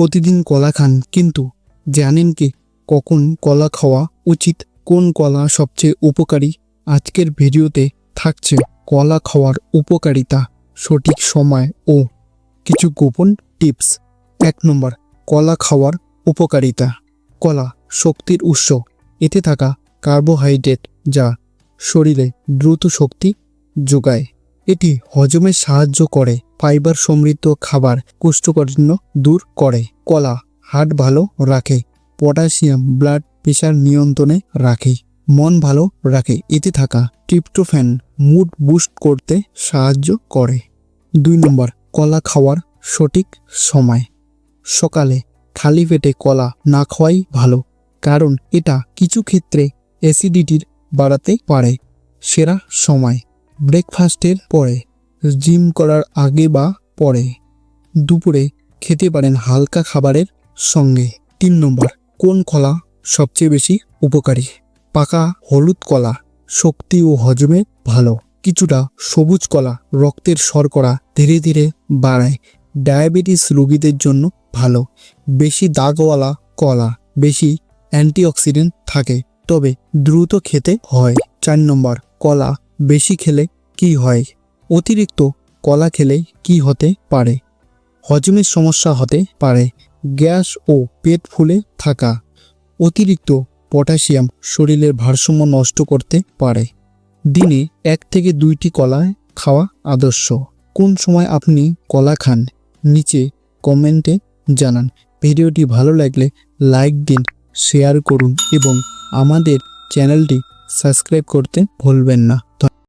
প্রতিদিন কলা খান, কিন্তু জানেন কি কখন কলা খাওয়া উচিত, কোন কলা সবচেয়ে উপকারী? আজকের ভিডিওতে থাকছে কলা খাওয়ার উপকারিতা, সঠিক সময় ও কিছু গোপন টিপস। এক নম্বর, কলা খাওয়ার উপকারিতা। কলা শক্তির উৎস। এতে থাকা কার্বোহাইড্রেট যা শরীরে দ্রুত শক্তি যোগায়। এটি হজমে সাহায্য করে, ফাইবার সমৃদ্ধ খাবার কোষ্ঠকাঠিন্য দূর করে। কলা হার্ট ভালো রাখে, পটাশিয়াম, ব্লাড প্রেশার নিয়ন্ত্রণে রাখে, মন ভালো রাখে, এতে থাকা ট্রিপ্টোফ্যান মুড বুস্ট করতে সাহায্য করে। দুই নম্বর, কলা খাওয়ার সঠিক সময়। সকালে খালি পেটে কলা না খাওয়াই ভালো, কারণ এটা কিছু ক্ষেত্রে অ্যাসিডিটির বাড়াতে পারে। সেরা সময়। ব্রেকফাস্টের পরে, জিম করার আগে বা পরে। দুপুরে খেতে পারেন হালকা খাবারের সঙ্গে। তিন নম্বর, কোন কলা সবচেয়ে বেশি উপকারী? পাকা হলুদ কলা শক্তি ও হজমে ভালো। কিছুটা সবুজ কলা রক্তের শর্করা ধীরে ধীরে বাড়ায়। ডায়াবেটিস রোগীদের জন্য ভালো। বেশি দাগওয়ালা কলা, বেশি অ্যান্টিঅক্সিডেন্ট থাকে, তবে দ্রুত খেতে হয়। চার নম্বর, কলা বেশি খেলে কি হয়? অতিরিক্ত কলা খেলে কি হতে পারে? হজমের সমস্যা হতে পারে। গ্যাস ও পেট ফুলে থাকা। অতিরিক্ত পটাশিয়াম শরীরের ভারসাম্য নষ্ট করতে পারে। দিনে এক থেকে দুইটি কলা খাওয়া আদর্শ। কোন সময় আপনি কলা খান? নিচে কমেন্টে জানান। ভিডিওটি ভালো লাগলে লাইক দিন, শেয়ার করুন এবং আমাদের চ্যানেলটি সাবস্ক্রাইব করতে ভুলবেন না।